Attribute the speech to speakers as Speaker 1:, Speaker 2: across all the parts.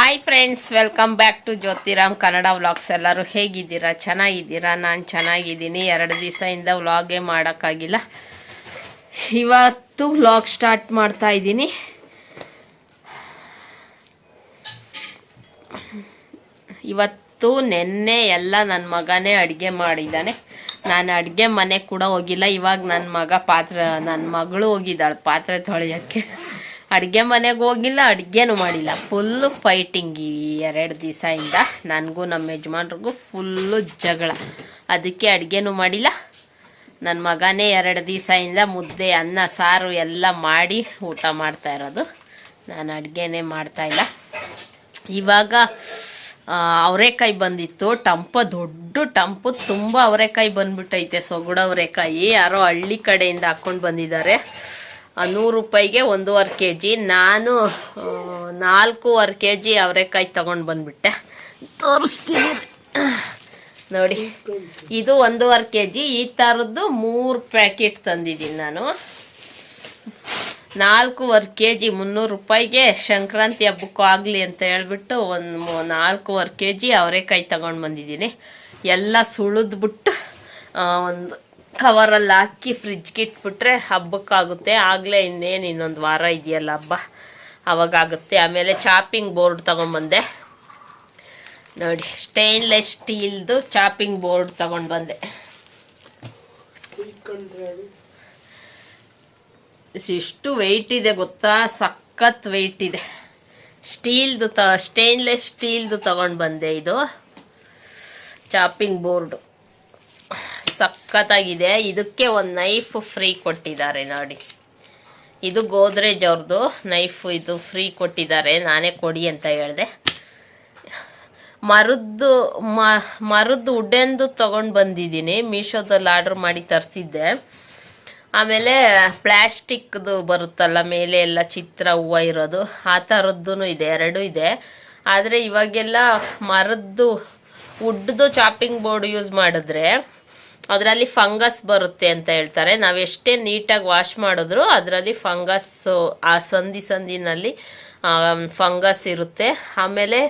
Speaker 1: Hi friends welcome back to Jyothiram Kannada vlogs ಎಲ್ಲರೂ ಹೇಗಿದ್ದೀರಾ? ಚೆನ್ನಾಗಿದ್ದೀರಾ? ನಾನು ಚೆನ್ನಾಗಿದ್ದೀನಿ. ಎರಡು ದಿವಸದಿಂದ ವ್ಲಾಗೇ ಮಾಡೋಕ್ಕಾಗಿಲ್ಲ. ಇವತ್ತು ವ್ಲಾಗ್ ಸ್ಟಾರ್ಟ್ ಮಾಡ್ತಾ ಇದ್ದೀನಿ. ಇವತ್ತು ನೆನ್ನೆ ಎಲ್ಲ ನನ್ನ ಮಗನೇ ಅಡುಗೆ ಮಾಡಿದ್ದಾನೆ. ನಾನು ಅಡುಗೆ ಮನೆ ಕೂಡ ಹೋಗಿಲ್ಲ. ಇವಾಗ ನನ್ನ ಮಗ ಪಾತ್ರೆ ನನ್ನ ಮಗಳು ಹೋಗಿದ್ದಾಳೆ ಪಾತ್ರೆ ತೊಳೆಯೋಕ್ಕೆ. ಅಡುಗೆ ಮನೆಗೆ ಹೋಗಿಲ್ಲ, ಅಡುಗೆನೂ ಮಾಡಿಲ್ಲ. ಫುಲ್ಲು ಫೈಟಿಂಗ್ ಈ ಎರಡು ದಿವಸದಿಂದ ನನಗೂ ನಮ್ಮ ಯಜಮಾನ್ರಿಗೂ ಫುಲ್ಲು ಜಗಳ. ಅದಕ್ಕೆ ಅಡುಗೆನೂ ಮಾಡಿಲ್ಲ. ನನ್ನ ಮಗನೇ ಎರಡು ದಿವಸದಿಂದ ಮುದ್ದೆ, ಅನ್ನ, ಸಾರು ಎಲ್ಲ ಮಾಡಿ ಊಟ ಮಾಡ್ತಾ ಇರೋದು. ನಾನು ಅಡುಗೆನೇ ಮಾಡ್ತಾಯಿಲ್ಲ ಇವಾಗ ಅವರೇಕಾಯಿ ಬಂದಿತ್ತು. ಟಂಪ, ದೊಡ್ಡ ಟಂಪು. ತುಂಬ ಅವರೆಕಾಯಿ ಬಂದ್ಬಿಟ್ಟೈತೆ. ಸೊಗಡ ಅವರೆಕಾಯಿ. ಯಾರೋ ಹಳ್ಳಿ ಕಡೆಯಿಂದ ಹಾಕ್ಕೊಂಡು ಬಂದಿದ್ದಾರೆ. ನೂರು ರೂಪಾಯಿಗೆ ಒಂದೂವರೆ ಕೆ ಜಿ ನಾನು ನಾಲ್ಕೂವರೆ ಕೆ ಜಿ ಅವರೆಕಾಯಿ ತೊಗೊಂಡು ಬಂದುಬಿಟ್ಟೆ. ತೋರಿಸ್ತೀನಿ. ನೋಡಿ, ಇದು ಒಂದೂವರೆ ಕೆ ಜಿ ಈ ಥರದ್ದು ಮೂರು ಪ್ಯಾಕೆಟ್ ತಂದಿದ್ದೀನಿ ನಾನು. ನಾಲ್ಕೂವರೆ ಕೆ ಜಿ ಮುನ್ನೂರು ರೂಪಾಯಿಗೆ ಸಂಕ್ರಾಂತಿ ಹಬ್ಬಕ್ಕೂ ಆಗಲಿ ಅಂತ ಹೇಳ್ಬಿಟ್ಟು ಒಂದು ನಾಲ್ಕೂವರೆ ಕೆ ಜಿ ಅವರೆಕಾಯಿ ತಗೊಂಡು ಬಂದಿದ್ದೀನಿ. ಎಲ್ಲ ಸುಳಿದ್ಬಿಟ್ಟು ಒಂದು ಕವರಲ್ಲಿ ಹಾಕಿ ಫ್ರಿಜ್ಗೆ ಇಟ್ಬಿಟ್ರೆ ಹಬ್ಬಕ್ಕಾಗುತ್ತೆ. ಆಗಲೇ ಇನ್ನೇನು ಇನ್ನೊಂದು ವಾರ ಇದೆಯಲ್ಲ ಹಬ್ಬ. ಅವಾಗಾಗುತ್ತೆ. ಆಮೇಲೆ ಚಾಪಿಂಗ್ ಬೋರ್ಡ್ ತೊಗೊಂಬಂದೆ ನೋಡಿ ಸ್ಟೈನ್ಲೆಸ್ ಸ್ಟೀಲ್ದು ಚಾಪಿಂಗ್ ಬೋರ್ಡ್ ತೊಗೊಂಡು ಬಂದೆ ಎಷ್ಟು ವೆಯ್ಟ್ ಇದೆ ಗೊತ್ತಾ? ಸಖತ್ ವೆಯ್ಟ್ ಇದೆ. ಸ್ಟೀಲ್ದು ತ ಸ್ಟೇನ್ಲೆಸ್ ಸ್ಟೀಲ್ದು ತಗೊಂಡು ಬಂದೆ ಇದು. ಚಾಪಿಂಗ್ ಬೋರ್ಡು ಸಖತ್ತಾಗಿದೆ. ಇದಕ್ಕೆ ಒಂದು ನೈಫ್ ಫ್ರೀ ಕೊಟ್ಟಿದ್ದಾರೆ ನೋಡಿ. ಇದು ಗೋದ್ರೇಜ್ ಅವ್ರದ್ದು ನೈಫ್ ಇದು ಫ್ರೀ ಕೊಟ್ಟಿದ್ದಾರೆ. ನಾನೇ ಕೊಡಿ ಅಂತ ಹೇಳಿದೆ. ಮರದ್ದು ಮರದ್ದು ಉಡ್ಡೆಂದು ತೊಗೊಂಡು ಬಂದಿದ್ದೀನಿ. ಮೀಶೋದಲ್ಲಿ ಆರ್ಡ್ರ್ ಮಾಡಿ ತರಿಸಿದ್ದೆ. ಆಮೇಲೆ ಪ್ಲ್ಯಾಸ್ಟಿಕ್ದು ಬರುತ್ತಲ್ಲ, ಮೇಲೆ ಎಲ್ಲ ಚಿತ್ರ, ಹೂವು ಇರೋದು, ಆ ಥರದ್ದು ಇದೆ, ಎರಡೂ ಇದೆ. ಆದರೆ ಇವಾಗೆಲ್ಲ ಮರದ್ದು ವುಡ್ದು ಚಾಪಿಂಗ್ ಬೋರ್ಡ್ ಯೂಸ್ ಮಾಡಿದ್ರೆ ಅದರಲ್ಲಿ ಫಂಗಸ್ ಬರುತ್ತೆ ಅಂತ ಹೇಳ್ತಾರೆ. ನಾವು ಎಷ್ಟೇ ನೀಟಾಗಿ ವಾಶ್ ಮಾಡಿದ್ರು ಅದರಲ್ಲಿ ಫಂಗಸ್, ಆ ಸಂಧಿ ಸಂಧಿನಲ್ಲಿ ಫಂಗಸ್ ಇರುತ್ತೆ. ಆಮೇಲೆ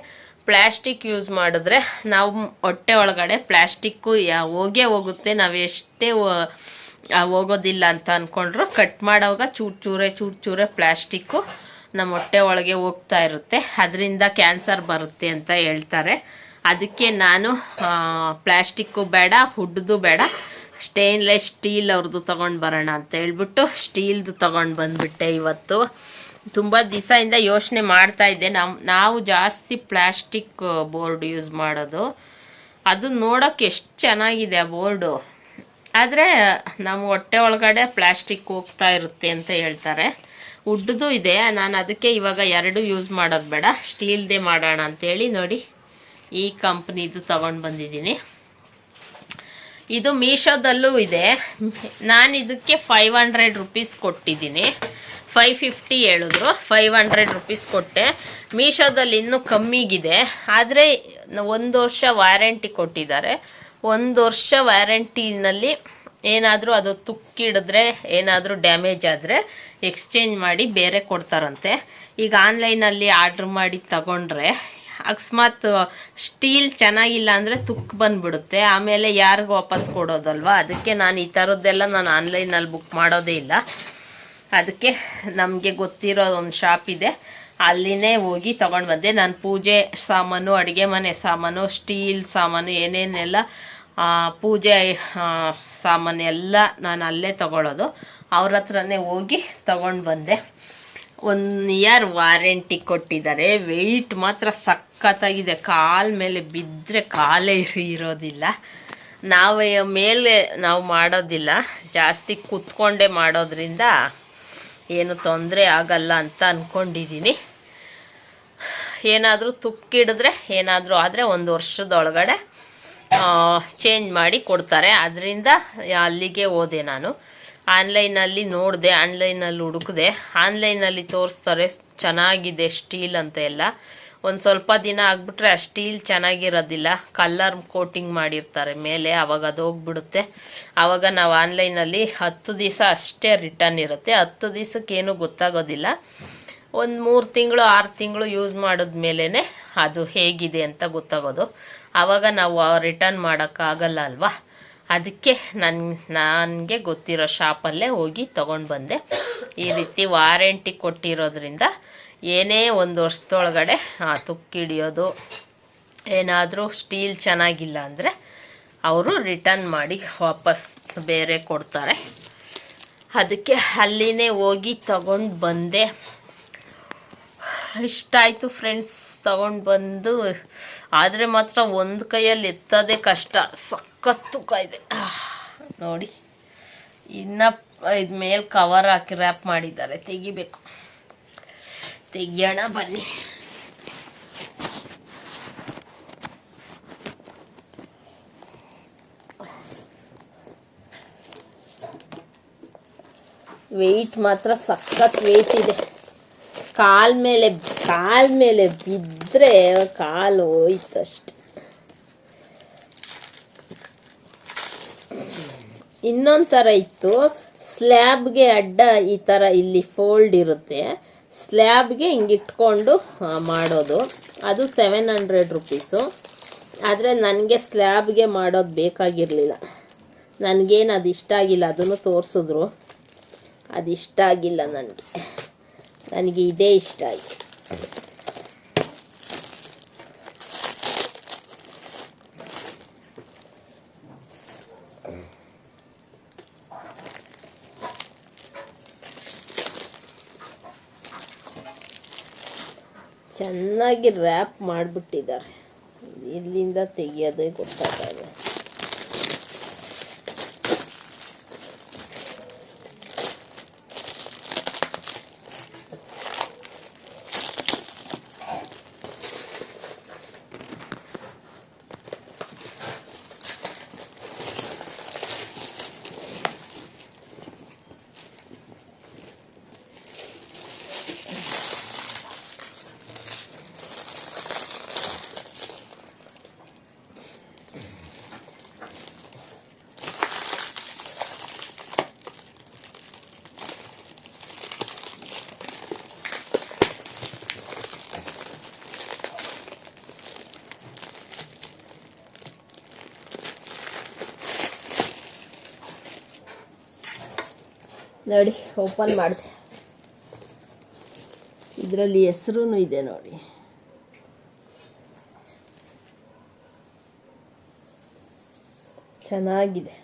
Speaker 1: ಪ್ಲ್ಯಾಸ್ಟಿಕ್ ಯೂಸ್ ಮಾಡಿದ್ರೆ ನಾವು ಹೊಟ್ಟೆ ಒಳಗಡೆ ಪ್ಲ್ಯಾಸ್ಟಿಕ್ಕು ಹೋಗೇ ಹೋಗುತ್ತೆ. ನಾವು ಎಷ್ಟೇ ಹೋಗೋದಿಲ್ಲ ಅಂತ ಅಂದ್ಕೊಂಡ್ರು ಕಟ್ ಮಾಡೋವಾಗ ಚೂರು ಚೂರೆ ಚೂರು ಚೂರೆ ಪ್ಲ್ಯಾಸ್ಟಿಕ್ಕು ನಮ್ಮ ಹೊಟ್ಟೆ ಒಳಗೆ ಹೋಗ್ತಾ ಇರುತ್ತೆ. ಅದರಿಂದ ಕ್ಯಾನ್ಸರ್ ಬರುತ್ತೆ ಅಂತ ಹೇಳ್ತಾರೆ. ಅದಕ್ಕೆ ನಾನು ಪ್ಲ್ಯಾಸ್ಟಿಕ್ಕು ಬೇಡ, ಹುಡ್ದು ಬೇಡ. ಸ್ಟೇನ್ಲೆಸ್ ಸ್ಟೀಲ್ ಅವ್ರದ್ದು ತೊಗೊಂಡು ಬರೋಣ ಅಂತ ಹೇಳ್ಬಿಟ್ಟು ಸ್ಟೀಲ್ದು ತೊಗೊಂಡು ಬಂದುಬಿಟ್ಟೆ ಇವತ್ತು. ತುಂಬ ದಿವಸದಿಂದ ಯೋಚನೆ ಮಾಡ್ತಾ ಇದ್ದೆ. ನಮ್ಮ ನಾವು ಜಾಸ್ತಿ ಪ್ಲ್ಯಾಸ್ಟಿಕ್ ಬೋರ್ಡ್ ಯೂಸ್ ಮಾಡೋದು. ಅದು ನೋಡೋಕ್ಕೆ ಎಷ್ಟು ಚೆನ್ನಾಗಿದೆ ಆ ಬೋರ್ಡು. ಆದರೆ, ನಮ್ಮ ಹೊಟ್ಟೆ ಒಳಗಡೆ ಪ್ಲ್ಯಾಸ್ಟಿಕ್ ಹೋಗ್ತಾ ಇರುತ್ತೆ ಅಂತ ಹೇಳ್ತಾರೆ. ಉಡ್ದು ಇದೆ. ನಾನು ಅದಕ್ಕೆ ಇವಾಗ ಎರಡು ಯೂಸ್ ಮಾಡೋದು ಬೇಡ. ಸ್ಟೀಲ್ದೇ ಮಾಡೋಣ ಅಂತೇಳಿ ನೋಡಿ. ಈ ಕಂಪ್ನಿದು ತಗೊಂಡು ಬಂದಿದ್ದೀನಿ. ಇದು ಮೀಶೋದಲ್ಲೂ ಇದೆ. ನಾನು ಇದಕ್ಕೆ ಫೈವ್ ಹಂಡ್ರೆಡ್ ರುಪೀಸ್ ಕೊಟ್ಟಿದ್ದೀನಿ. ಫೈವ್ ಫಿಫ್ಟಿ ಹೇಳಿದ್ರು. ಫೈವ್ ಹಂಡ್ರೆಡ್ ರುಪೀಸ್ ಕೊಟ್ಟೆ. ಮೀಶೋದಲ್ಲಿ ಇನ್ನೂ ಕಮ್ಮಿಗಿದೆ. ಆದರೆ ಒಂದು ವರ್ಷ ವ್ಯಾರಂಟಿ ಕೊಟ್ಟಿದ್ದಾರೆ. ಒಂದು ವರ್ಷ ವ್ಯಾರಂಟಿನಲ್ಲಿ ಏನಾದರೂ ಅದು ತುಕ್ಕಿಡಿದ್ರೆ, ಏನಾದರೂ ಡ್ಯಾಮೇಜ್ ಆದರೆ ಎಕ್ಸ್ಚೇಂಜ್ ಮಾಡಿ ಬೇರೆ ಕೊಡ್ತಾರಂತೆ. ಈಗ ಆನ್ಲೈನಲ್ಲಿ ಆರ್ಡ್ರ್ ಮಾಡಿ ತಗೊಂಡ್ರೆ ಅಕಸ್ಮಾತ್ ಸ್ಟೀಲ್ ಚೆನ್ನಾಗಿಲ್ಲ ಅಂದರೆ ತುಕ್ಕು ಬಂದ್ಬಿಡುತ್ತೆ. ಆಮೇಲೆ ಯಾರಿಗೂ ವಾಪಸ್ ಕೊಡೋದಲ್ವಾ? ಅದಕ್ಕೆ ನಾನು ಈ ಥರದ್ದೆಲ್ಲ ನಾನು ಆನ್ಲೈನಲ್ಲಿ ಬುಕ್ ಮಾಡೋದೇ ಇಲ್ಲ. ಅದಕ್ಕೆ ನಮಗೆ ಗೊತ್ತಿರೋ ಒಂದು ಶಾಪ್ ಇದೆ. ಅಲ್ಲಿನೇ ಹೋಗಿ ತೊಗೊಂಡು ಬಂದೆ. ನಾನು ಪೂಜೆ ಸಾಮಾನು, ಅಡುಗೆ ಮನೆ ಸಾಮಾನು ಸ್ಟೀಲ್ ಸಾಮಾನು, ಏನೇನೆಲ್ಲ ಪೂಜೆ ಸಾಮಾನು ಎಲ್ಲ ನಾನು ಅಲ್ಲೇ ತಗೊಳ್ಳೋದು ಅವ್ರ ಹತ್ರನೇ ಹೋಗಿ ತಗೊಂಡು ಬಂದೆ. ಒನ್ ಇಯರ್ ವಾರಂಟಿ ಕೊಟ್ಟಿದ್ದಾರೆ. ವೆಯ್ಟ್ ಮಾತ್ರ ಸಖತ್ತಾಗಿದೆ. ಕಾಲ ಮೇಲೆ ಬಿದ್ದರೆ ಕಾಲೇ ಇರೋದಿಲ್ಲ. ನಾವು ಮೇಲೆ ನಾವು ಮಾಡೋದಿಲ್ಲ. ಜಾಸ್ತಿ ಕೂತ್ಕೊಂಡೇ ಮಾಡೋದ್ರಿಂದ ಏನು ತೊಂದರೆ ಆಗಲ್ಲ ಅಂತ ಅಂದ್ಕೊಂಡಿದ್ದೀನಿ ಏನಾದರೂ ತುಕ್ಕಿಡಿದ್ರೆ ಏನಾದರೂ ಆದರೆ ಒಂದು ವರ್ಷದೊಳಗಡೆ ಚೇಂಜ್ ಮಾಡಿ ಕೊಡ್ತಾರೆ. ಅದರಿಂದ ಅಲ್ಲಿಗೆ ಹೋದೆ ನಾನು. ಆನ್ಲೈನಲ್ಲಿ ನೋಡಿದೆ ಆನ್ಲೈನಲ್ಲಿ ಹುಡುಕಿದೆ. ಆನ್ಲೈನಲ್ಲಿ ತೋರಿಸ್ತಾರೆ, ಚೆನ್ನಾಗಿದೆ ಸ್ಟೀಲ್ ಅಂತ ಎಲ್ಲ. ಒಂದು ಸ್ವಲ್ಪ ದಿನ ಆಗಿಬಿಟ್ರೆ ಆ ಸ್ಟೀಲ್ ಚೆನ್ನಾಗಿರೋದಿಲ್ಲ. ಕಲ್ಲರ್ ಕೋಟಿಂಗ್ ಮಾಡಿರ್ತಾರೆ ಮೇಲೆ ಆವಾಗ ಅದು ಹೋಗ್ಬಿಡುತ್ತೆ. ಆವಾಗ ನಾವು ಆನ್ಲೈನಲ್ಲಿ ಹತ್ತು ದಿವಸ ಅಷ್ಟೇ ರಿಟರ್ನ್ ಇರುತ್ತೆ. ಹತ್ತು ದಿವಸಕ್ಕೇನು ಗೊತ್ತಾಗೋದಿಲ್ಲ. ಒಂದು ಮೂರು ತಿಂಗಳು, ಆರು ತಿಂಗಳು ಯೂಸ್ ಮಾಡಿದ ಮೇಲೇ ಅದು ಹೇಗಿದೆ ಅಂತ ಗೊತ್ತಾಗೋದು. ಆವಾಗ ನಾವು ರಿಟರ್ನ್ ಮಾಡೋಕ್ಕಾಗಲ್ಲ ಅಲ್ವಾ? ಅದಕ್ಕೆ ನನ್ನ ನನಗೆ ಗೊತ್ತಿರೋ ಶಾಪಲ್ಲೇ ಹೋಗಿ ತೊಗೊಂಡು ಬಂದೆ. ಈ ರೀತಿ ವಾರಂಟಿ ಕೊಟ್ಟಿರೋದ್ರಿಂದ ಏನೇ ಒಂದು ವರ್ಷದೊಳಗಡೆ ತುಕ್ಕಿಡಿಯೋದು ಏನಾದರೂ ಸ್ಟೀಲ್ ಚೆನ್ನಾಗಿಲ್ಲ ಅಂದರೆ ಅವರು ರಿಟರ್ನ್ ಮಾಡಿ ವಾಪಸ್ ಬೇರೆ ಕೊಡ್ತಾರೆ. ಅದಕ್ಕೆ ಅಲ್ಲಿನೇ ಹೋಗಿ ತಗೊಂಡು ಬಂದೆ. ಇಷ್ಟ ಆಯಿತು ಫ್ರೆಂಡ್ಸ್, ತಗೊಂಡು ಬಂದು, ಆದರೆ ಮಾತ್ರ ಒಂದು ಕೈಯಲ್ಲಿ ಎತ್ತೋದೇ ಕಷ್ಟ. ಸಖತ್ ತೂಕ ಇದೆ ನೋಡಿ. ಇನ್ನ ಇದು ಮೇಲೆ ಕವರ್ ಹಾಕಿ ರ್ಯಾಪ್ ಮಾಡಿದ್ದಾರೆ. ತೆಗಿಬೇಕು. ತೆಗಿಯೋಣ, ಬನ್ನಿ. ವೆಯ್ಟ್ ಮಾತ್ರ ಸಖತ್ ವೆಯ್ಟ್ ಇದೆ. ಕಾಲ್ ಮೇಲೆ ಕಾಲ್ ಮೇಲೆ ಬಿದ್ದರೆ ಕಾಲು ಹೋಯ್ತು ಇನ್ನೊಂದು ಥರ ಇತ್ತು. ಸ್ಲ್ಯಾಬ್ಗೆ ಅಡ್ಡ ಈ ಥರ ಇಲ್ಲಿ ಫೋಲ್ಡ್ ಇರುತ್ತೆ. ಸ್ಲ್ಯಾಬ್ಗೆ ಹಿಂಗಿಟ್ಕೊಂಡು ಮಾಡೋದು. ಅದು ಸೆವೆನ್ ಹಂಡ್ರೆಡ್ ರುಪೀಸು ಆದರೆ ನನಗೆ ಸ್ಲ್ಯಾಬ್ಗೆ ಮಾಡೋದು ಬೇಕಾಗಿರಲಿಲ್ಲ. ನನಗೇನು ಅದು ಇಷ್ಟ ಆಗಿಲ್ಲ, ಅದನ್ನು ತೋರಿಸಿದ್ರು. ಅದು ಇಷ್ಟ ಆಗಿಲ್ಲ ನನಗೆ. ನನಗೆ ಇದೇ ಇಷ್ಟ ಆಯಿತು. ಚೆನ್ನಾಗಿ ರ್ಯಾಪ್ ಮಾಡಿಬಿಟ್ಟಿದ್ದಾರೆ. ಇಲ್ಲಿಂದ ತೆಗಿಯೋದೇ ಗೊತ್ತಾಗಲ್ಲ. ನೋಡಿ ಓಪನ್ ಮಾಡಿದೆ. ಇದರಲ್ಲಿ ಹೆಸರು ಇದೆ ನೋಡಿ. ಚೆನ್ನಾಗಿದೆ.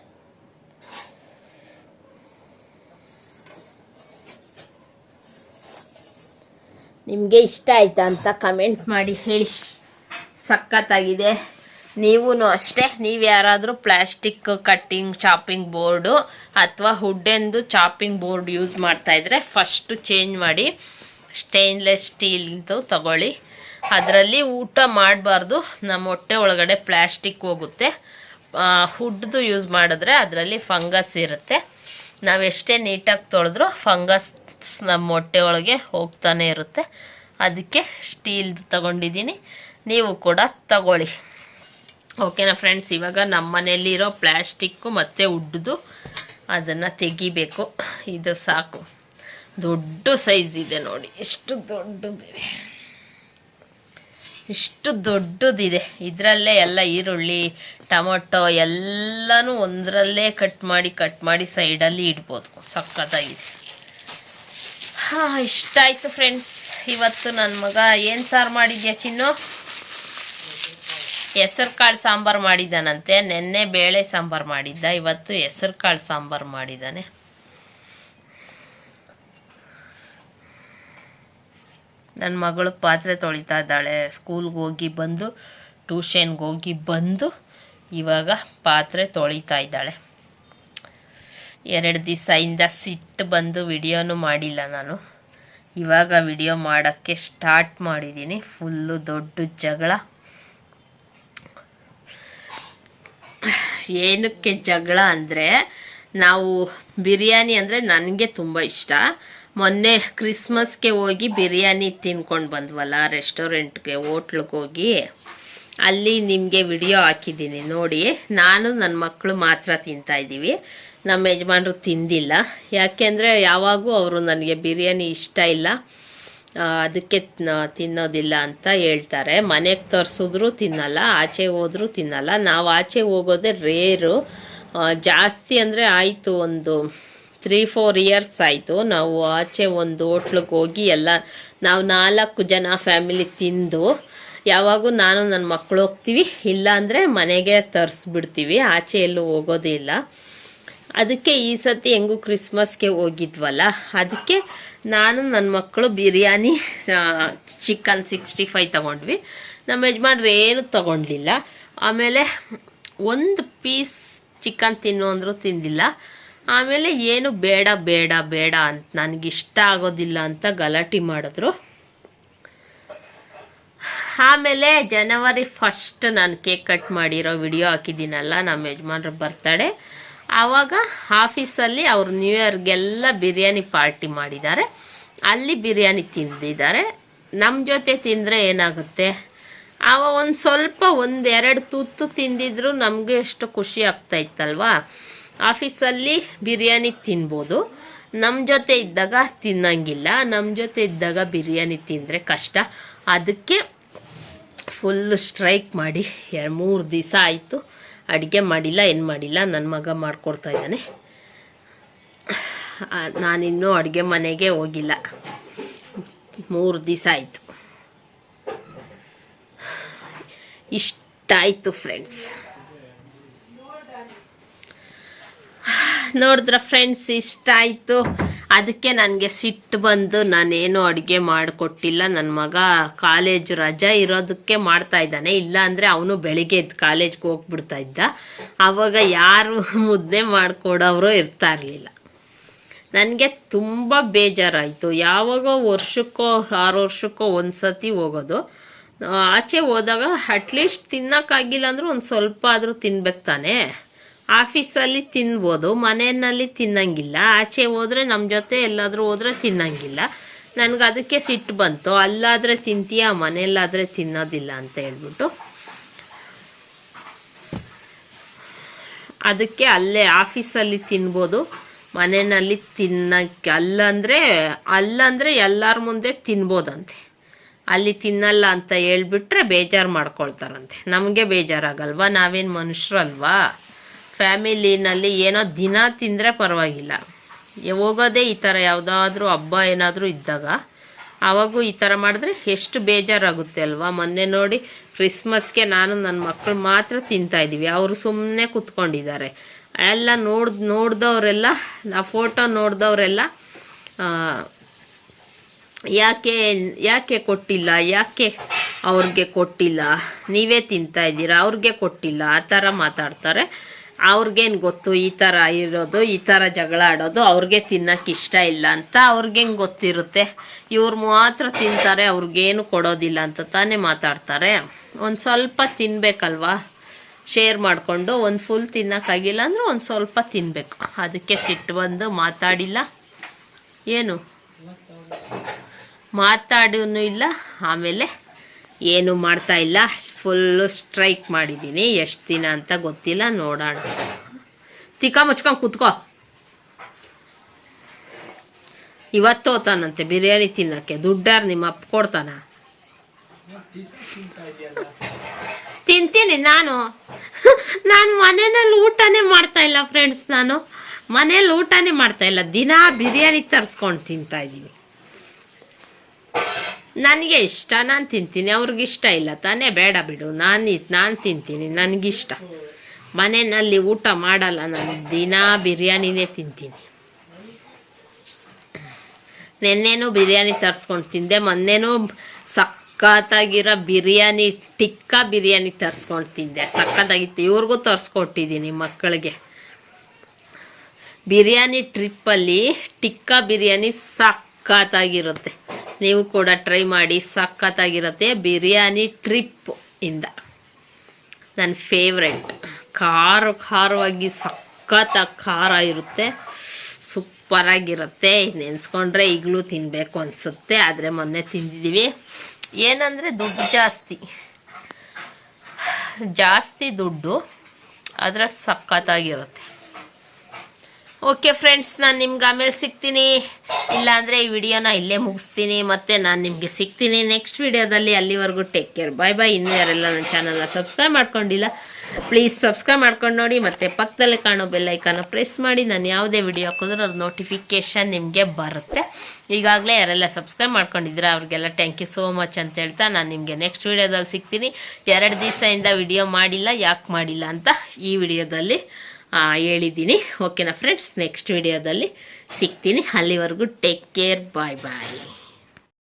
Speaker 1: ನಿಮಗೆ ಇಷ್ಟ ಆಯ್ತಾ ಅಂತ ಕಮೆಂಟ್ ಮಾಡಿ ಹೇಳಿ. ಸಖತ್ತಾಗಿದೆ. ನೀವೂ ಅಷ್ಟೇ, ನೀವು ಯಾರಾದರೂ ಪ್ಲಾಸ್ಟಿಕ್ ಕಟ್ಟಿಂಗ್, ಚಾಪಿಂಗ್ ಬೋರ್ಡು ಅಥವಾ ಹುಡ್ಡೆಂದು ಚಾಪಿಂಗ್ ಬೋರ್ಡ್ ಯೂಸ್ ಮಾಡ್ತಾ ಇದ್ರೆ ಫಸ್ಟು ಚೇಂಜ್ ಮಾಡಿ, ಸ್ಟೇನ್ಲೆಸ್ ಸ್ಟೀಲ್ದು ತಗೊಳ್ಳಿ. ಅದರಲ್ಲಿ ಊಟ ಮಾಡಬಾರ್ದು, ನಮ್ಮ ಹೊಟ್ಟೆ ಒಳಗಡೆ ಪ್ಲಾಸ್ಟಿಕ್ ಹೋಗುತ್ತೆ. ಹುಡ್ದು ಯೂಸ್ ಮಾಡಿದ್ರೆ ಅದರಲ್ಲಿ ಫಂಗಸ್ ಇರುತ್ತೆ. ನಾವು ನೀಟಾಗಿ ತೊಳೆದ್ರೂ ಫಂಗಸ್ ನಮ್ಮ ಹೊಟ್ಟೆ ಒಳಗೆ ಹೋಗ್ತಾನೆ ಇರುತ್ತೆ. ಅದಕ್ಕೆ ಸ್ಟೀಲ್ದು ತಗೊಂಡಿದ್ದೀನಿ. ನೀವು ಕೂಡ ತಗೊಳ್ಳಿ. ಓಕೆನಾ ಫ್ರೆಂಡ್ಸ್ ಇವಾಗ ನಮ್ಮ ಮನೆಯಲ್ಲಿರೋ ಪ್ಲ್ಯಾಸ್ಟಿಕ್ಕು ಮತ್ತು ಉಡ್ದು ಅದನ್ನು ತೆಗಿಬೇಕು. ಇದು ಸಾಕು. ದೊಡ್ಡ ಸೈಜ್ ಇದೆ ನೋಡಿ. ಎಷ್ಟು ದೊಡ್ಡದಿದೆ. ಇಷ್ಟು ದೊಡ್ಡದಿದೆ. ಇದರಲ್ಲೇ ಎಲ್ಲ ಈರುಳ್ಳಿ, ಟೊಮೊಟೊ ಎಲ್ಲನೂ ಒಂದರಲ್ಲೇ ಕಟ್ ಮಾಡಿ ಕಟ್ ಮಾಡಿ ಸೈಡಲ್ಲಿ ಇಡ್ಬೋದು. ಸಕ್ಕತ್ತಾಗಿದೆ. ಹಾಂ ಇಷ್ಟ ಆಯಿತು ಫ್ರೆಂಡ್ಸ್ ಇವತ್ತು ನನ್ನ ಮಗ ಏನು ಸಾರು ಮಾಡಿದ್ಯಾ ಚಿನ್ನು? ಹೆಸರು ಕಾಳು ಸಾಂಬಾರು ಮಾಡಿದ್ದಾನಂತೆ ನೆನ್ನೆ ಬೇಳೆ ಸಾಂಬಾರು ಮಾಡಿದ್ದ, ಇವತ್ತು ಹೆಸರು ಕಾಳು ಸಾಂಬಾರು ಮಾಡಿದ್ದಾನೆ ನನ್ನ ಮಗಳು ಪಾತ್ರೆ ತೊಳಿತಾ ಇದ್ದಾಳೆ ಸ್ಕೂಲ್ಗೆ ಹೋಗಿ ಬಂದು ಟ್ಯೂಷನ್ಗೆ ಹೋಗಿ ಬಂದು, ಇವಾಗ ಪಾತ್ರೆ ತೊಳಿತಾ ಇದ್ದಾಳೆ. ಎರಡು ದಿವಸದಿಂದ ಸಿಟ್ಟು ಬಂದು ವಿಡಿಯೋನು ಮಾಡಿಲ್ಲ ನಾನು. ಇವಾಗ ವಿಡಿಯೋ ಮಾಡೋಕ್ಕೆ ಸ್ಟಾರ್ಟ್ ಮಾಡಿದ್ದೀನಿ ಫುಲ್ಲು ದೊಡ್ಡ ಜಗಳ. ಏನಕ್ಕೆ ಜಗಳ ಅಂದರೆ ನಾವು ಬಿರಿಯಾನಿ ಅಂದರೆ ನನಗೆ ತುಂಬ ಇಷ್ಟ. ಮೊನ್ನೆ ಕ್ರಿಸ್ಮಸ್ಗೆ ಹೋಗಿ ಬಿರಿಯಾನಿ ತಿನ್ಕೊಂಡು ಬಂದ್ವಲ್ಲ ರೆಸ್ಟೋರೆಂಟ್ಗೆ, ಹೋಟ್ಲಿಗೆ ಹೋಗಿ. ಅಲ್ಲಿ ನಿಮಗೆ ವಿಡಿಯೋ ಹಾಕಿದ್ದೀನಿ, ನೋಡಿ. ನಾನು ನನ್ನ ಮಕ್ಕಳು ಮಾತ್ರ ತಿಂತಾ ಇದ್ದೀವಿ. ನಮ್ಮ ಯಜಮಾನರು ತಿಂದಿಲ್ಲ. ಯಾಕೆಂದರೆ ಯಾವಾಗೂ ಅವರು ನನಗೆ ಬಿರಿಯಾನಿ ಇಷ್ಟ ಇಲ್ಲ. ಅದಕ್ಕೆ ತಿನ್ನೋದಿಲ್ಲ ಅಂತ ಹೇಳ್ತಾರೆ. ಮನೆಗೆ ತರಿಸಿದ್ರು ತಿನ್ನಲ್ಲ, ಆಚೆ ಹೋದ್ರೂ ತಿನ್ನಲ್ಲ. ನಾವು ಆಚೆ ಹೋಗೋದೇ ರೇರು. ಜಾಸ್ತಿ ಅಂದರೆ ಆಯಿತು ಒಂದು ತ್ರೀ ಫೋರ್ ಇಯರ್ಸ್ ಆಯಿತು. ನಾವು ಆಚೆ ಒಂದು ಹೋಟ್ಲಿಗೆ ಹೋಗಿ ಎಲ್ಲ, ನಾವು ನಾಲ್ಕು ಜನ ಫ್ಯಾಮಿಲಿ ತಿಂದು, ಯಾವಾಗೂ ನಾನು ನನ್ನ ಮಕ್ಕಳು ಹೋಗ್ತೀವಿ. ಇಲ್ಲಾಂದರೆ ಮನೆಗೆ ತರಿಸ್ಬಿಡ್ತೀವಿ. ಆಚೆ ಎಲ್ಲೂ ಹೋಗೋದೇ ಇಲ್ಲ. ಅದಕ್ಕೆ ಈ ಸತಿ ಹೆಂಗೂ ಕ್ರಿಸ್ಮಸ್ಗೆ ಹೋಗಿದ್ವಲ್ಲ, ಅದಕ್ಕೆ ನಾನು ನನ್ನ ಮಕ್ಕಳು ಬಿರಿಯಾನಿ ಚಿಕನ್ ಸಿಕ್ಸ್ಟಿ ಫೈವ್ ತೊಗೊಂಡ್ವಿ. ನಮ್ಮ ಯಜಮಾನ್ರು ಏನು ತೊಗೊಂಡಿಲ್ಲ ಆಮೇಲೆ ಒಂದು ಪೀಸ್ ಚಿಕನ್ ತಿನ್ನು ಅಂದರೂ ತಿಂದಿಲ್ಲ ಆಮೇಲೆ ಏನು ಬೇಡ ಬೇಡ ಬೇಡ ಅಂತ ನನಗಿಷ್ಟ ಆಗೋದಿಲ್ಲ ಅಂತ ಗಲಾಟೆ ಮಾಡಿದ್ರು. ಆಮೇಲೆ ಜನವರಿ ಫಸ್ಟ್ ನಾನು ಕೇಕ್ ಕಟ್ ಮಾಡಿರೋ ವಿಡಿಯೋ ಹಾಕಿದ್ದೀನಲ್ಲ, ನಮ್ಮ ಯಜಮಾನ್ರ ಬರ್ತಡೇ ಆವಾಗ ಆಫೀಸಲ್ಲಿ ಅವರು ನ್ಯೂ ಇಯರ್ಗೆಲ್ಲ ಬಿರಿಯಾನಿ ಪಾರ್ಟಿ ಮಾಡಿದ್ದಾರೆ. ಅಲ್ಲಿ ಬಿರಿಯಾನಿ ತಿಂದಿದ್ದಾರೆ. ನಮ್ಮ ಜೊತೆ ತಿಂದರೆ ಏನಾಗುತ್ತೆ? ಆವ ಒಂದು ಸ್ವಲ್ಪ ಒಂದೆರಡು ತುತ್ತು ತಿಂದಿದ್ರು ನಮಗೆ ಎಷ್ಟು ಖುಷಿ ಆಗ್ತಾ ಇತ್ತಲ್ವಾ? ಆಫೀಸಲ್ಲಿ ಬಿರಿಯಾನಿ ತಿನ್ಬೋದು. ನಮ್ಮ ಜೊತೆ ಇದ್ದಾಗ ತಿನ್ನಂಗಿಲ್ಲ. ನಮ್ಮ ಜೊತೆ ಇದ್ದಾಗ ಬಿರಿಯಾನಿ ತಿಂದರೆ ಕಷ್ಟ. ಅದಕ್ಕೆ ಫುಲ್ ಸ್ಟ್ರೈಕ್ ಮಾಡಿ ಎರಡು ಮೂರು ದಿವಸ ಆಯಿತು. ಅಡುಗೆ ಮಾಡಿಲ್ಲ, ಏನು ಮಾಡಿಲ್ಲ ನನ್ನ ಮಗ ಮಾಡಿಕೊಡ್ತಾ ಇದ್ದಾನೆ. ನಾನಿನ್ನೂ ಅಡುಗೆ ಮನೆಗೆ ಹೋಗಿಲ್ಲ. ಮೂರು ದಿವಸ ಆಯಿತು. ಇಷ್ಟಾಯಿತು ಫ್ರೆಂಡ್ಸ್ ನೋಡಿದ್ರ ಫ್ರೆಂಡ್ಸ್ ಇಷ್ಟ ಆಯಿತು. ಅದಕ್ಕೆ ನನಗೆ ಸಿಟ್ಟು ಬಂದು ನಾನೇನು ಅಡುಗೆ ಮಾಡಿಕೊಟ್ಟಿಲ್ಲ. ನನ್ನ ಮಗ ಕಾಲೇಜ್ ರಜಾ ಇರೋದಕ್ಕೆ ಮಾಡ್ತಾ ಇದ್ದಾನೆ. ಇಲ್ಲ ಅಂದರೆ ಅವನು ಬೆಳಿಗ್ಗೆ ಎದ್ದು ಕಾಲೇಜ್ಗೆ ಹೋಗ್ಬಿಡ್ತಾ ಇದ್ದ. ಆವಾಗ ಯಾರು ಮುದ್ದೆ ಮಾಡಿಕೊಡೋರು ಇರ್ತಾ ಇರಲಿಲ್ಲ. ನನಗೆ ತುಂಬ ಬೇಜಾರಾಯಿತು. ಯಾವಾಗ ವರ್ಷಕ್ಕೋ, ಆರು ವರ್ಷಕ್ಕೋ ಒಂದು ಸತಿ ಹೋಗೋದು ಆಚೆ ಹೋದಾಗ ಅಟ್ಲೀಸ್ಟ್ ತಿನ್ನೋಕ್ಕಾಗಿಲ್ಲ ಅಂದರೂ ಒಂದು ಸ್ವಲ್ಪ ಆದರೂ ತಿನ್ಬೇಕು ತಾನೇ. ಆಫೀಸಲ್ಲಿ ತಿನ್ಬೋದು, ಮನೆಯಲ್ಲಿ ತಿನ್ನಂಗಿಲ್ಲ. ಆಚೆ ಹೋದರೆ ನಮ್ಮ ಜೊತೆ ಎಲ್ಲಾದರೂ ಹೋದರೆ ತಿನ್ನಂಗಿಲ್ಲ. ನನಗೆ ಅದಕ್ಕೆ ಸಿಟ್ಟು ಬಂತು. ಅಲ್ಲಾದರೆ ತಿಂತೀಯ, ಮನೆಯಲ್ಲಾದರೆ ತಿನ್ನೋದಿಲ್ಲ ಅಂತ ಹೇಳ್ಬಿಟ್ಟು. ಅದಕ್ಕೆ ಅಲ್ಲೇ ಆಫೀಸಲ್ಲಿ ತಿನ್ಬೋದು, ಮನೆಯಲ್ಲಿ ತಿನ್ನಕ್ಕೆ. ಅಲ್ಲಂದರೆ ಅಲ್ಲಂದರೆ ಎಲ್ಲರ ಮುಂದೆ ತಿನ್ಬೋದಂತೆ. ಅಲ್ಲಿ ತಿನ್ನಲ್ಲ ಅಂತ ಹೇಳ್ಬಿಟ್ರೆ ಬೇಜಾರು ಮಾಡ್ಕೊಳ್ತಾರಂತೆ. ನಮಗೆ ಬೇಜಾರಾಗಲ್ವಾ? ನಾವೇನು ಮನುಷ್ಯರಲ್ವಾ? ಫ್ಯಾಮಿಲಿನಲ್ಲಿ ಏನೋ ದಿನ ತಿಂದರೆ ಪರವಾಗಿಲ್ಲ. ಹೋಗೋದೇ ಈ ಥರ ಯಾವುದಾದ್ರೂ ಹಬ್ಬ ಏನಾದರೂ ಇದ್ದಾಗ, ಆವಾಗೂ ಈ ಥರ ಮಾಡಿದ್ರೆ ಎಷ್ಟು ಬೇಜಾರಾಗುತ್ತೆ ಅಲ್ವಾ? ಮೊನ್ನೆ ನೋಡಿ ಕ್ರಿಸ್ಮಸ್ಗೆ ನಾನು ನನ್ನ ಮಕ್ಕಳು ಮಾತ್ರ ತಿಂತಾಯಿದ್ದೀವಿ ಅವರು ಸುಮ್ಮನೆ ಕೂತ್ಕೊಂಡಿದ್ದಾರೆ. ಎಲ್ಲ ನೋಡ್, ನೋಡಿದವರೆಲ್ಲ, ಆ ಫೋಟೋ ನೋಡಿದವರೆಲ್ಲ ಯಾಕೆ ಯಾಕೆ ಕೊಟ್ಟಿಲ್ಲ? ಯಾಕೆ ಅವ್ರಿಗೆ ಕೊಟ್ಟಿಲ್ಲ? ನೀವೇ ತಿಂತಾ ಇದ್ದೀರಾ? ಅವ್ರಿಗೆ ಕೊಟ್ಟಿಲ್ಲ? ಆ ಥರ ಮಾತಾಡ್ತಾರೆ. ಅವ್ರಿಗೇನು ಗೊತ್ತು ಈ ಥರ ಇರೋದು, ಈ ಥರ ಜಗಳ ಆಡೋದು, ಅವ್ರಿಗೆ ತಿನ್ನಕ್ಕೆ ಇಷ್ಟ ಇಲ್ಲ ಅಂತ ಅವ್ರಿಗೇನು ಗೊತ್ತಿರುತ್ತೆ. ಇವ್ರು ಮಾತ್ರ ತಿಂತಾರೆ, ಅವ್ರಿಗೇನು ಕೊಡೋದಿಲ್ಲ ಅಂತ ತಾನೇ ಮಾತಾಡ್ತಾರೆ. ಒಂದು ಸ್ವಲ್ಪ ತಿನ್ನಬೇಕಲ್ವಾ ಶೇರ್ ಮಾಡಿಕೊಂಡು ಒಂದು ಫುಲ್ ತಿನ್ನೋಕ್ಕಾಗಿಲ್ಲ ಅಂದ್ರೆ ಒಂದು ಸ್ವಲ್ಪ ತಿನ್ನಬೇಕು ಅದಕ್ಕೆ ಸಿಟ್ಟು ಬಂದು ಮಾತಾಡಿಲ್ಲ. ಏನು? ಮಾತಾಡೂ ಇಲ್ಲ, ಆಮೇಲೆ ಏನು ಮಾಡ್ತಾ ಇಲ್ಲ. ಫುಲ್ಲು ಸ್ಟ್ರೈಕ್ ಮಾಡಿದ್ದೀನಿ. ಎಷ್ಟು ದಿನ ಅಂತ ಗೊತ್ತಿಲ್ಲ. ನೋಡೋಣ. ತಿಕ್ಕ, ಮುಚ್ಕೊಂಡು ಕೂತ್ಕೋ. ಇವತ್ತು ಹೋತಾನಂತೆ. ಬಿರಿಯಾನಿ ತಿನ್ನಕ್ಕೆ. ದುಡ್ಡಾರು ನಿಮ್ಮ ಅಪ್ಪ ಕೊಡ್ತಾನ. ತಿಂತೀನಿ ನಾನು. ನಾನು ಮನೆಯಲ್ಲಿ ಊಟನೇ ಮಾಡ್ತಾ ಇಲ್ಲ ಫ್ರೆಂಡ್ಸ್ ನಾನು ಮನೇಲಿ ಊಟನೇ ಮಾಡ್ತಾ ಇಲ್ಲ. ದಿನ ಬಿರಿಯಾನಿ ತರಿಸ್ಕೊಂಡು ತಿಂತಾ ಇದ್ದೀನಿ. ನನಗೆ ಇಷ್ಟ, ನಾನು ತಿಂತೀನಿ. ಅವ್ರಿಗಿಷ್ಟ ಇಲ್ಲ ತಾನೇ? ಬೇಡ ಬಿಡು. ನಾನು ನಾನು ತಿಂತೀನಿ. ನನಗಿಷ್ಟ. ಮನೆಯಲ್ಲಿ ಊಟ ಮಾಡಲ್ಲ ನಾನು. ದಿನ ಬಿರಿಯಾನಿನೇ ತಿಂತೀನಿ. ನಿನ್ನೆನೂ ಬಿರಿಯಾನಿ ತರಿಸ್ಕೊಂಡು ತಿಂದೆ. ಮೊನ್ನೆನೂ ಸಖತ್ತಾಗಿರೋ ಬಿರಿಯಾನಿ, ಟಿಕ್ಕ ಬಿರಿಯಾನಿ ತರಿಸ್ಕೊಂಡು ತಿಂದೆ. ಸಖತ್ತಾಗಿತ್ತು. ಇವ್ರಿಗೂ ತರಿಸ್ಕೊಟ್ಟಿದ್ದೀನಿ ಮಕ್ಕಳಿಗೆ. ಬಿರಿಯಾನಿ ಟ್ರಿಪ್ಪಲ್ಲಿ ಟಿಕ್ಕ ಬಿರಿಯಾನಿ ಸಖತ್ತಾಗಿರುತ್ತೆ. ನೀವು ಕೂಡ ಟ್ರೈ ಮಾಡಿ ಸಖತ್ತಾಗಿರುತ್ತೆ. ಬಿರಿಯಾನಿ ಟ್ರಿಪ್ ಇಂದ. ನನ್ನ ಫೇವ್ರೆಟ್ ಖಾರ, ಖಾರವಾಗಿ ಸಖತ್ತಾಗಿ ಖಾರ ಇರುತ್ತೆ. ಸೂಪರಾಗಿರುತ್ತೆ ನೆನೆಸ್ಕೊಂಡ್ರೆ ಈಗಲೂ ತಿನ್ನಬೇಕು ಅನಿಸುತ್ತೆ. ಆದರೆ ಮೊನ್ನೆ ತಿಂದಿದ್ದೀವಿ ಏನಂದರೆ ದುಡ್ಡು ಜಾಸ್ತಿ. ಜಾಸ್ತಿ ದುಡ್ಡು. ಆದರೆ ಸಖತ್ತಾಗಿರುತ್ತೆ. ಓಕೆ ಫ್ರೆಂಡ್ಸ್ ನಾನು ನಿಮ್ಗೆ ಆಮೇಲೆ ಸಿಗ್ತೀನಿ. ಇಲ್ಲಾಂದರೆ ಈ ವಿಡಿಯೋನ ಇಲ್ಲೇ ಮುಗಿಸ್ತೀನಿ. ಮತ್ತು ನಾನು ನಿಮಗೆ ಸಿಗ್ತೀನಿ ನೆಕ್ಸ್ಟ್ ವಿಡಿಯೋದಲ್ಲಿ. ಅಲ್ಲಿವರೆಗೂ ಟೇಕ್ ಕೇರ್ ಬಾಯ್ ಬಾಯ್ ಇನ್ನೂ ಯಾರೆಲ್ಲ ನನ್ನ ಚಾನಲ್ನ ಸಬ್ಸ್ಕ್ರೈಬ್ ಮಾಡ್ಕೊಂಡಿಲ್ಲ ಪ್ಲೀಸ್ ಸಬ್ಸ್ಕ್ರೈಬ್ ಮಾಡ್ಕೊಂಡು ನೋಡಿ. ಮತ್ತು ಪಕ್ಕದಲ್ಲಿ ಕಾಣೋ ಬೆಲ್ಲೈಕನ್ನು ಪ್ರೆಸ್ ಮಾಡಿ. ನಾನು ಯಾವುದೇ ವಿಡಿಯೋ ಹಾಕಿದ್ರೂ ಅದು ನೋಟಿಫಿಕೇಷನ್ ನಿಮಗೆ ಬರುತ್ತೆ. ಈಗಾಗಲೇ ಯಾರೆಲ್ಲ ಸಬ್ಸ್ಕ್ರೈಬ್ ಮಾಡ್ಕೊಂಡಿದ್ದೀರಾ, ಅವ್ರಿಗೆಲ್ಲ ಥ್ಯಾಂಕ್ ಯು ಸೋ ಮಚ್ ಅಂತ ಹೇಳ್ತಾ ನಾನು ನಿಮಗೆ ನೆಕ್ಸ್ಟ್ ವಿಡಿಯೋದಲ್ಲಿ ಸಿಗ್ತೀನಿ. ಎರಡು ದಿವಸದಿಂದ ವಿಡಿಯೋ ಮಾಡಿಲ್ಲ, ಯಾಕೆ ಮಾಡಿಲ್ಲ ಅಂತ ಈ ವಿಡಿಯೋದಲ್ಲಿ ಹೇಳಿದ್ದೀನಿ. ಓಕೆನಾ ಫ್ರೆಂಡ್ಸ್ ನೆಕ್ಸ್ಟ್ ವಿಡಿಯೋದಲ್ಲಿ ಸಿಗ್ತೀನಿ. ಅಲ್ಲಿವರೆಗೂ ಟೇಕ್ ಕೇರ್ ಬಾಯ್ ಬಾಯ್